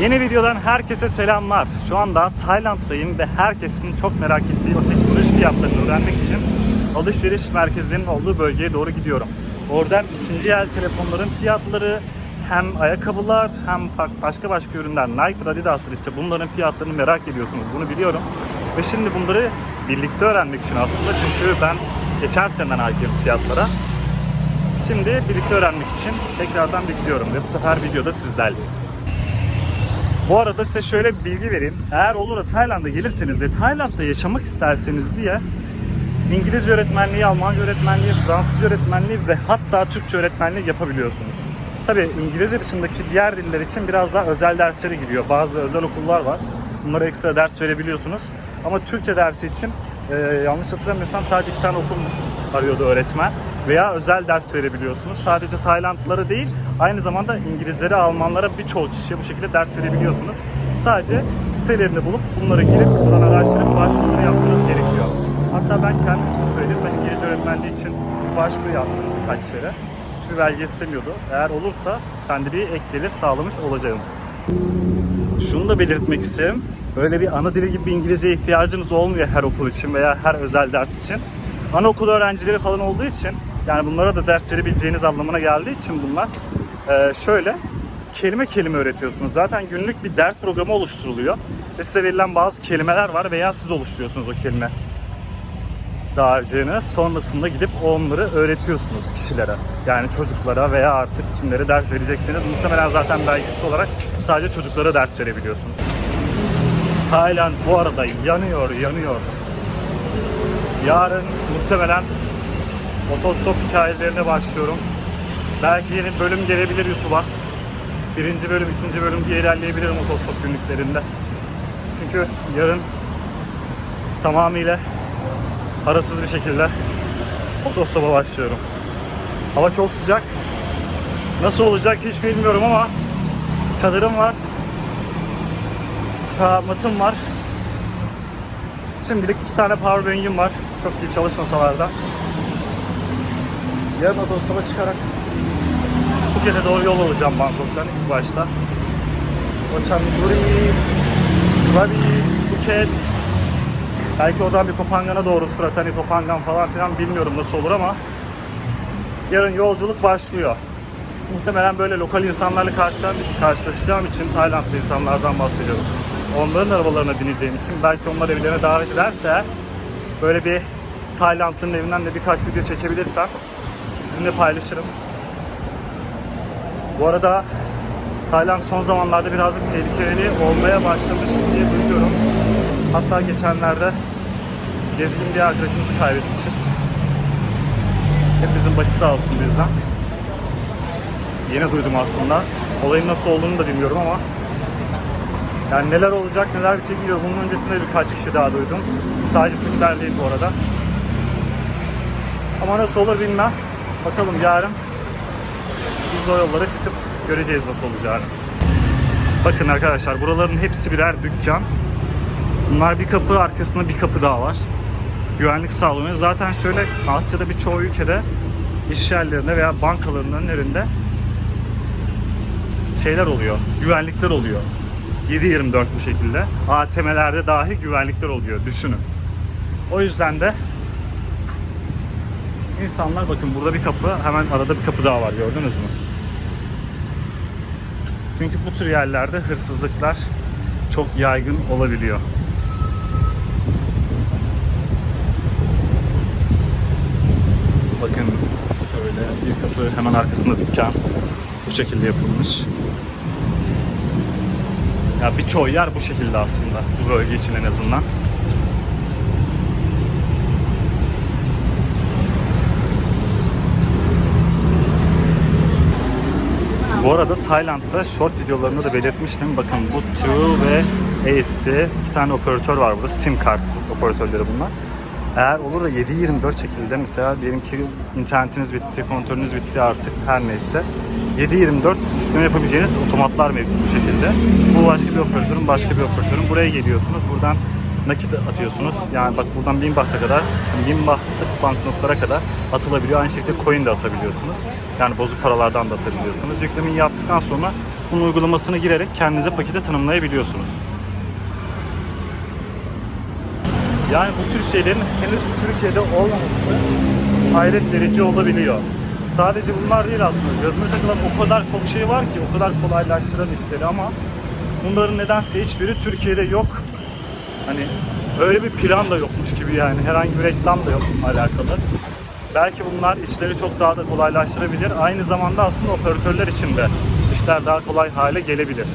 Yeni videodan herkese selamlar. Şu anda Tayland'dayım ve herkesin çok merak ettiği o teknoloji fiyatlarını öğrenmek için alışveriş merkezinin olduğu bölgeye doğru gidiyorum. Oradan ikinci el telefonların fiyatları, hem ayakkabılar hem başka başka ürünler Nike, Adidas'ın işte bunların fiyatlarını merak ediyorsunuz. Bunu biliyorum. Ve şimdi bunları birlikte öğrenmek için aslında çünkü ben geçen seneden hakimim fiyatlara. Şimdi birlikte öğrenmek için tekrardan bir gidiyorum ve bu sefer videoda sizlerle. Bu arada size şöyle bir bilgi vereyim. Eğer olur da Tayland'a gelirseniz ve Tayland'da yaşamak isterseniz diye İngilizce öğretmenliği, Almanca öğretmenliği, Fransızca öğretmenliği ve hatta Türkçe öğretmenliği yapabiliyorsunuz. Tabii İngilizce dışındaki diğer diller için biraz daha özel derslere giriyor. Bazı özel okullar var. Bunlara ekstra ders verebiliyorsunuz. Ama Türkçe dersi için e, yanlış hatırlamıyorsam sadece iki tane okul arıyordu öğretmen. Veya özel ders verebiliyorsunuz. Sadece Taylandlılara değil, aynı zamanda İngilizlere, Almanlara birçok kişiye bu şekilde ders verebiliyorsunuz. Sadece sitelerini bulup bunlara girip buradan araştırıp başvuruları yapmanız gerekiyor. Hatta ben kendim için söyleyeyim, ben İngilizce öğretmenliği için başvuru yaptım birkaç yere. Hiçbir belge istemiyordu. Eğer olursa ben de bir ek gelir sağlamış olacağım. Şunu da belirtmek isterim. Böyle bir ana dili gibi bir İngilizce ihtiyacınız olmuyor her okul için veya her özel ders için. Anaokul öğrencileri falan olduğu için yani bunlara da ders verebileceğiniz anlamına geldiği için bunlar eee, şöyle kelime kelime öğretiyorsunuz. Zaten günlük bir ders programı oluşturuluyor. Ve size verilen bazı kelimeler var veya siz oluşturuyorsunuz o kelime dağarcığını. Sonrasında gidip onları öğretiyorsunuz kişilere. Yani çocuklara veya artık kimlere ders vereceksiniz. Muhtemelen zaten belgesi olarak sadece çocuklara ders verebiliyorsunuz. Tayland bu arada yanıyor, yanıyor. Yarın muhtemelen otostop hikayelerine başlıyorum. Belki yeni bölüm gelebilir YouTube'a. Birinci bölüm, ikinci bölüm diye ilerleyebilirim otostop günlüklerinde. Çünkü yarın tamamıyla parasız bir şekilde otostopa başlıyorum. Hava çok sıcak. Nasıl olacak hiç bilmiyorum ama çadırım var. Matım var. Şimdilik iki tane powerbank'im var. Çok iyi çalışmasalar da. Yarın otostopa çıkarak Phuket'e doğru yol alacağım Bangkok'tan ilk başta. Ochanburi, Krabi, Phuket. Belki oradan bir Kopangan'a doğru Suratani, Kopangan falan filan bilmiyorum nasıl olur ama yarın yolculuk başlıyor. Muhtemelen böyle lokal insanlarla karşılaşacağım için Taylandlı insanlardan bahsediyorum. Onların arabalarına bineceğim için belki onlar evlerine davet ederse böyle bir Taylandlı'nın evinden de birkaç video çekebilirsem sizinle paylaşırım. Bu arada Tayland son zamanlarda birazcık tehlikeli olmaya başlamış diye duyuyorum. Hatta geçenlerde gezgin bir arkadaşımızı kaybetmişiz. Hepimizin başı sağ olsun bizden. Yeni duydum aslında. Olayın nasıl olduğunu da bilmiyorum ama yani neler olacak neler bitecek bilmiyorum. Bunun öncesinde birkaç kişi daha duydum. Sadece Türkler değil bu arada. Ama nasıl olur bilmem. Bakalım yarın biz o yollara çıkıp göreceğiz nasıl olacağını. Bakın arkadaşlar buraların hepsi birer dükkan. Bunlar bir kapı arkasında bir kapı daha var. Güvenlik sağlanıyor. Zaten şöyle Asya'da birçoğu ülkede iş yerlerinde veya bankaların önlerinde şeyler oluyor. Güvenlikler oluyor. 7-24 bu şekilde. ATM'lerde dahi güvenlikler oluyor. Düşünün. O yüzden de insanlar bakın burada bir kapı hemen arada bir kapı daha var gördünüz mü? Çünkü bu tür yerlerde hırsızlıklar çok yaygın olabiliyor. Bakın şöyle bir kapı hemen arkasında dükkan bu şekilde yapılmış. Ya birçoğu yer bu şekilde aslında bu bölge için en azından. Bu arada Tayland'da short videolarında da belirtmiştim. Bakın bu True ve Ace iki tane operatör var burada. Sim kart operatörleri bunlar. Eğer olur da 7-24 şekilde mesela diyelim ki internetiniz bitti, kontörünüz bitti artık her neyse. 7-24 yükleme yapabileceğiniz otomatlar mevcut bu şekilde. Bu başka bir operatörün, başka bir operatörün. Buraya geliyorsunuz. Buradan nakit atıyorsunuz. Yani bak buradan 1000 bahta kadar, 1000 bahtlık banknotlara kadar atılabiliyor. Aynı şekilde coin de atabiliyorsunuz. Yani bozuk paralardan da atabiliyorsunuz. Yüklemeyi yaptıktan sonra bunun uygulamasını girerek kendinize paketi tanımlayabiliyorsunuz. Yani bu tür şeylerin henüz Türkiye'de olmaması hayret verici olabiliyor. Sadece bunlar değil aslında. Gözüme takılan o kadar çok şey var ki, o kadar kolaylaştıran işleri ama bunların nedense hiçbiri Türkiye'de yok. Hani öyle bir plan da yokmuş gibi yani. Herhangi bir reklam da yok alakalı. Belki bunlar işleri çok daha da kolaylaştırabilir. Aynı zamanda aslında operatörler için de işler daha kolay hale gelebilir.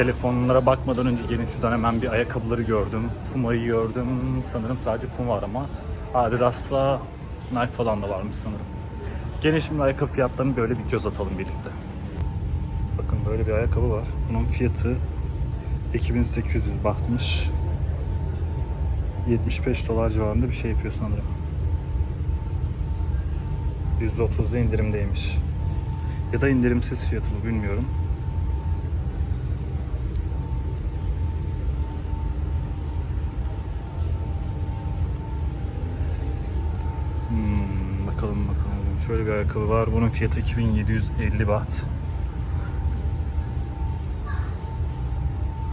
Telefonlara bakmadan önce gelin şuradan hemen bir ayakkabıları gördüm. Puma'yı gördüm. Sanırım sadece Puma var ama Adidas'la Nike falan da varmış sanırım. Gene şimdi ayakkabı fiyatlarını böyle bir göz atalım birlikte. Bakın böyle bir ayakkabı var. Bunun fiyatı 2800 bahtmış. 75 dolar civarında bir şey yapıyor sanırım. %30'da indirimdeymiş. Ya da indirimsiz fiyatı bu bilmiyorum. Şöyle bir ayakkabı var. Bunun fiyatı 2750 baht.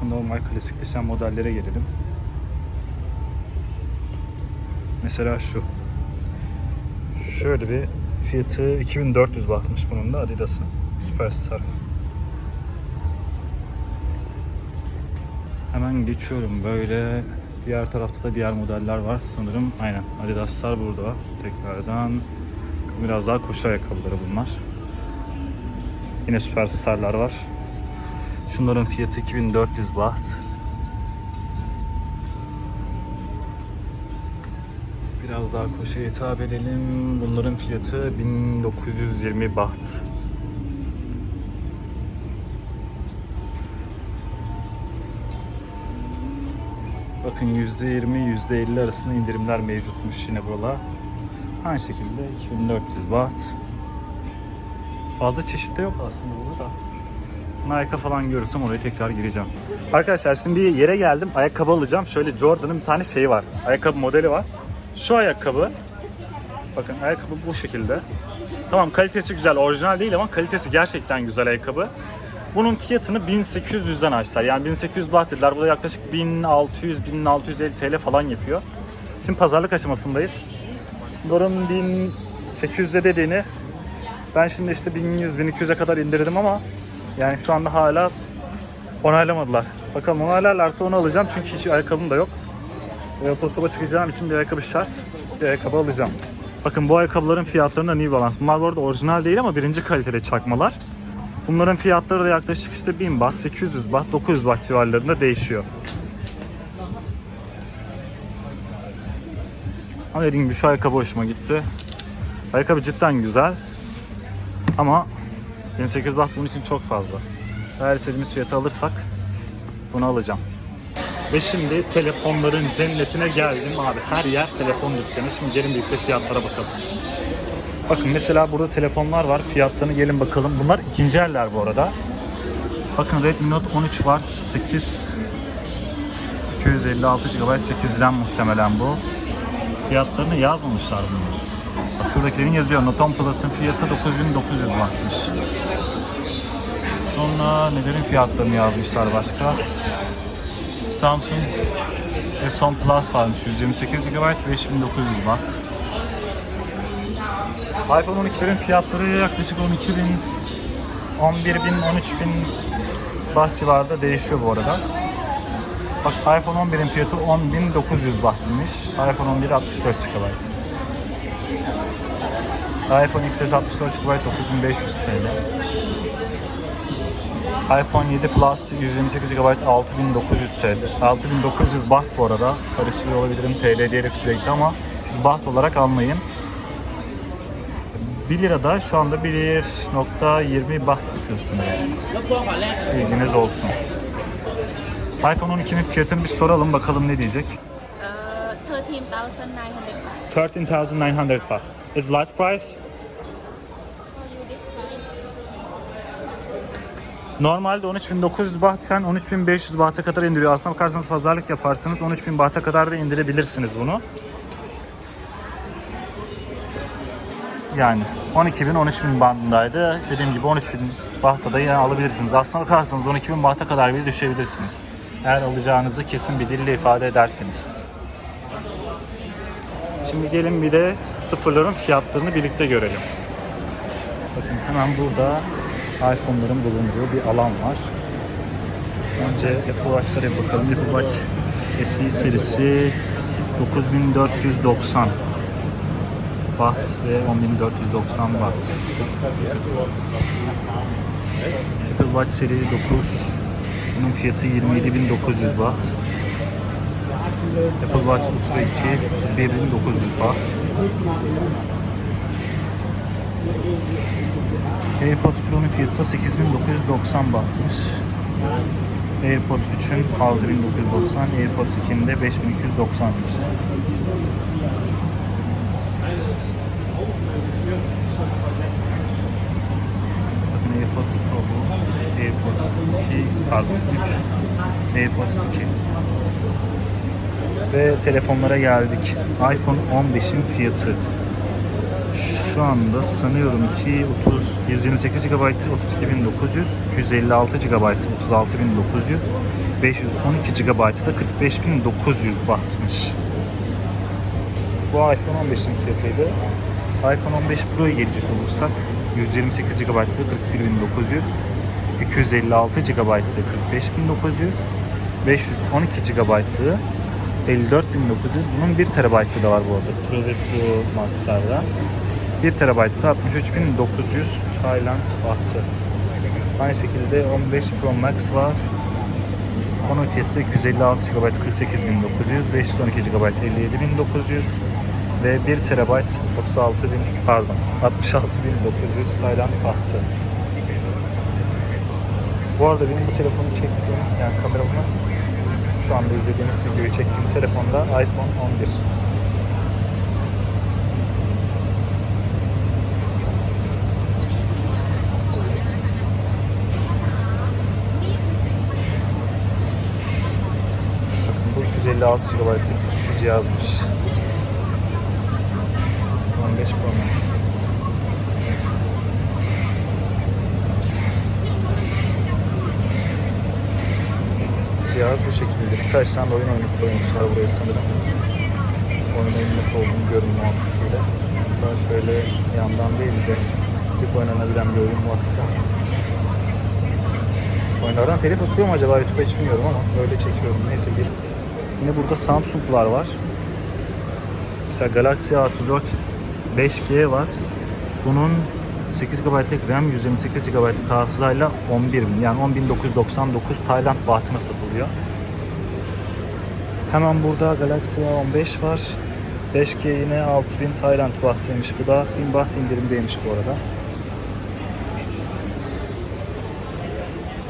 Normal klasikleşen modellere gelelim. Mesela şu. Şöyle bir fiyatı 2400 bahtmış bunun da Adidas'ın. Superstar. Hemen geçiyorum böyle. Diğer tarafta da diğer modeller var sanırım. Aynen Adidas'lar burada. Tekrardan biraz daha koşu ayakkabıları bunlar. Yine Superstar'lar var. Şunların fiyatı 2400 baht. Biraz daha koşuya hitap edelim. Bunların fiyatı 1920 baht. Bakın %20 %50 arasında indirimler mevcutmuş yine burada. Aynı şekilde 2400 baht. Fazla çeşit yok aslında burada da. Nike falan görürsem oraya tekrar gireceğim. Arkadaşlar şimdi bir yere geldim. Ayakkabı alacağım. Şöyle Jordan'ın bir tane şeyi var. Ayakkabı modeli var. Şu ayakkabı. Bakın ayakkabı bu şekilde. Tamam kalitesi güzel. Orijinal değil ama kalitesi gerçekten güzel ayakkabı. Bunun fiyatını 1800'den açtılar. Yani 1800 baht dediler. Bu da yaklaşık 1600-1650 TL falan yapıyor. Şimdi pazarlık aşamasındayız. Doların 1800'de dediğini ben şimdi işte 1100-1200'e kadar indirdim ama yani şu anda hala onaylamadılar. Bakalım onaylarlarsa onu alacağım çünkü hiç ayakkabım da yok. Ve otostopa çıkacağım için bir ayakkabı şart. Bir ayakkabı alacağım. Bakın bu ayakkabıların fiyatlarında New Balance. Bunlar bu arada orijinal değil ama birinci kalitede çakmalar. Bunların fiyatları da yaklaşık işte 1000 baht, 800 baht, 900 baht civarlarında değişiyor. Ama dediğim gibi şu ayakkabı hoşuma gitti. Ayakkabı cidden güzel. Ama 1800 baht bunun için çok fazla. Eğer istediğimiz fiyatı alırsak bunu alacağım. Ve şimdi telefonların cennetine geldim abi. Her yer telefon dükkanı. Şimdi gelin birlikte fiyatlara bakalım. Bakın mesela burada telefonlar var. Fiyatlarını gelin bakalım. Bunlar ikinci eller bu arada. Bakın Redmi Note 13 var. 8 256 GB 8 RAM muhtemelen bu. Fiyatlarını yazmamışlar bunlar. Bak şuradakilerin yazıyor. Note 10 Plus'ın fiyatı 9900 bahtmış. Sonra nelerin fiyatlarını yazmışlar başka? Samsung S10 Plus varmış 128 GB 5900 baht. iPhone 12'lerin fiyatları yaklaşık 12 bin, 11 bin, 13 bin baht civarında değişiyor bu arada. Bak iPhone 11'in fiyatı 10.900 bahtmış. iPhone 11 64 GB. iPhone XS 64 GB 9500 TL. iPhone 7 Plus 128 GB 6900 TL. 6900 baht bu arada. Karıştırıyor olabilirim TL diyerek sürekli ama siz baht olarak almayın. 1 lirada şu anda 1.20 baht yapıyorsun yani. Bilginiz olsun. iPhone 12'nin fiyatını bir soralım bakalım ne diyecek. Uh, 13,900 baht. 13,900 baht. It's last price. Normalde 13.900 bahtken 13.500 bahta kadar indiriyor. Aslına bakarsanız pazarlık yaparsanız 13.000 bahta kadar da indirebilirsiniz bunu. Yani 12.000 13.000 bandındaydı. Dediğim gibi 13.000 bahta da yine alabilirsiniz. Aslına bakarsanız 12.000 bahta kadar bile düşebilirsiniz. Eğer alacağınızı kesin bir dille ifade ederseniz. Şimdi gelin bir de sıfırların fiyatlarını birlikte görelim. Bakın hemen burada iPhone'ların bulunduğu bir alan var. Önce Apple Watch'lara bakalım. Apple Watch SE serisi 9490 Watt ve 10490 Watt. Apple Watch seri 9 bunun fiyatı 27900 Watt. Apple Watch Ultra 2 31900 Watt. AirPods Pro'nun fiyatı da 8990 bahtmış. AirPods 3'ün 6990, AirPods 2'nin de 5290'mış. Bakın AirPods Pro bu. AirPods 2, pardon 3, AirPods 2. Ve telefonlara geldik. iPhone 15'in fiyatı şu anda sanıyorum ki 30 128 GB 32.900, 256 GB 36.900, 512 GB da 45.900 bahtmış. Bu iPhone 15'in fiyatıydı. iPhone 15 Pro'ya gelecek olursak 128 GB 41.900, 256 GB 45.900, 512 GB 54.900 bunun 1 TB'ı da var bu arada Pro ve Pro Max'larda. 1 TB'da 63.900 Tayland bahtı. Aynı şekilde 15 Pro Max var. Onun fiyatı 256 GB 48.900, 512 GB 57.900 ve 1 TB 36.000 pardon 66.900 Tayland bahtı. Bu arada benim bu telefonu çektiğim yani kameramı şu anda izlediğiniz videoyu çektiğim telefonda iPhone 11. Bakın bu 256 GB'lık bir cihazmış. 15 Pro Max. Cihaz bu şekilde. Birkaç tane oyun oynayıp koymuşlar buraya sanırım. Oyunun nasıl olduğunu görün muhabbetiyle. Daha şöyle yandan değil de tık oynanabilen bir oyun varsa. Oyunlardan telif atıyor acaba YouTube'a hiç bilmiyorum ama öyle çekiyorum. Neyse bir. Yine burada Samsung'lar var. Mesela Galaxy A34 5G var. Bunun 8 GB'lık RAM, 128 GB'lık hafızayla 11 bin yani 10.999 Tayland bahtına satılıyor. Hemen burada Galaxy A15 var. 5G yine 6000 Tayland bahtıymış. Bu da 1000 baht indirimdeymiş bu arada.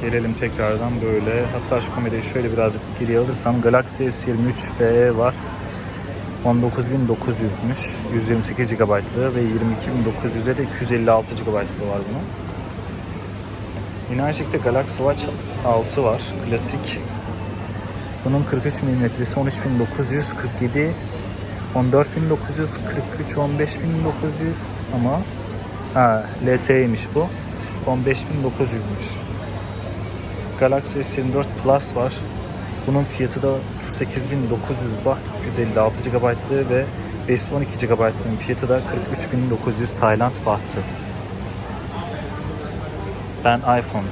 Gelelim tekrardan böyle. Hatta şu kamerayı şöyle birazcık geriye alırsam Galaxy S23 FE var. 19.900'müş. 128 GB'lı ve 22.900'e de 256 GB'lı var bunun. Yine aynı şekilde Galaxy Watch 6 var. Klasik. Bunun 43 mm'si 13.947 14.943 15.900 ama ha, LTE'ymiş bu. 15.900'müş. Galaxy S24 Plus var. Bunun fiyatı da 38.900 baht, 256 GB'lı ve 512 GB'lının fiyatı da 43.900 Tayland bahtı. Ben iPhone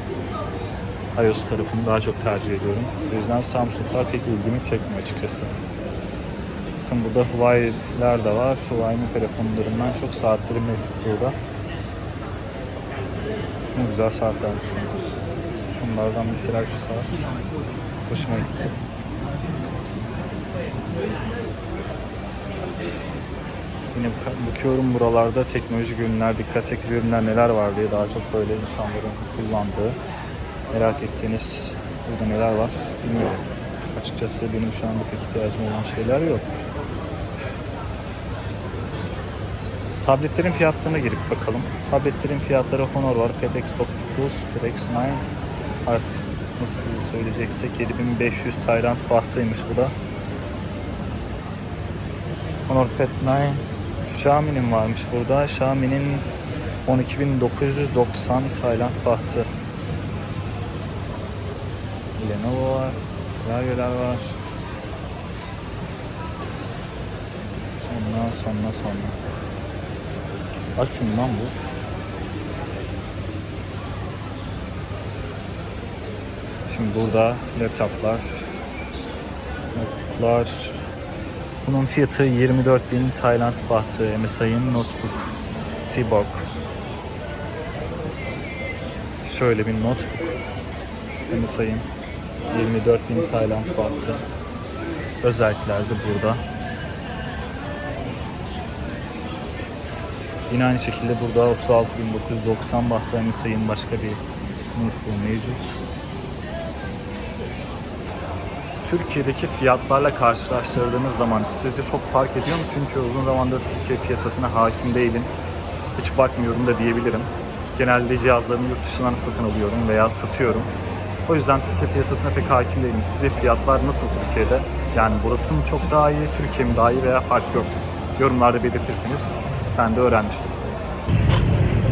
iOS tarafını daha çok tercih ediyorum. O yüzden Samsung'lar pek ilgimi çekmiyor açıkçası. Bakın burada Huawei'ler de var. Huawei'nin telefonlarından çok saatlerim mevcut burada. Ne güzel saatler aslında. Bunlardan mesela şu saat hoşuma gitti. Yine bak- bakıyorum buralarda teknolojik ürünler, dikkat çekici ürünler neler var diye daha çok böyle insanların kullandığı, merak ettiğiniz burada neler var bilmiyorum. Açıkçası benim şu anda pek ihtiyacım olan şeyler yok. Tabletlerin fiyatlarına girip bakalım. Tabletlerin fiyatları Honor var, PetX 9, PetX 9 artık nasıl söyleyeceksek 7500 Tayland bahtıymış bu da. Honor Pet 9 Xiaomi'nin varmış burada. Xiaomi'nin 12990 Tayland bahtı. Lenovo var. Klavyeler var. Sonra sonra sonra. Açın lan bu. Şimdi burada laptoplar, notebooklar. Bunun fiyatı 24.000 Tayland bahtı. MSI'ın notebook. Seaborg. Şöyle bir notebook. MSI'ın 24.000 Tayland bahtı. Özellikler de burada. Yine aynı şekilde burada 36.990 bahtı MSI'ın başka bir notebook mevcut. Türkiye'deki fiyatlarla karşılaştırdığınız zaman sizce çok fark ediyor mu? Çünkü uzun zamandır Türkiye piyasasına hakim değilim. Hiç bakmıyorum da diyebilirim. Genelde cihazlarımı yurt dışından satın alıyorum veya satıyorum. O yüzden Türkiye piyasasına pek hakim değilim. Sizce fiyatlar nasıl Türkiye'de? Yani burası mı çok daha iyi, Türkiye mi daha iyi veya fark yok? Yorumlarda belirtirseniz ben de öğrenmiş olurum.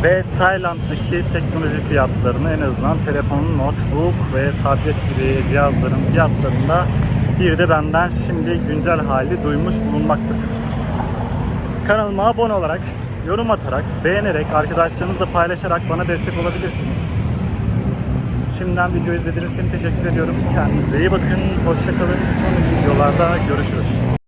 Ve Tayland'daki teknoloji fiyatlarını en azından telefonun notebook ve tablet gibi cihazların fiyatlarında bir de benden şimdi güncel hali duymuş bulunmaktasınız. Kanalıma abone olarak, yorum atarak, beğenerek, arkadaşlarınızla paylaşarak bana destek olabilirsiniz. Şimdiden video izlediğiniz için teşekkür ediyorum. Kendinize iyi bakın. Hoşçakalın. Sonraki videolarda görüşürüz.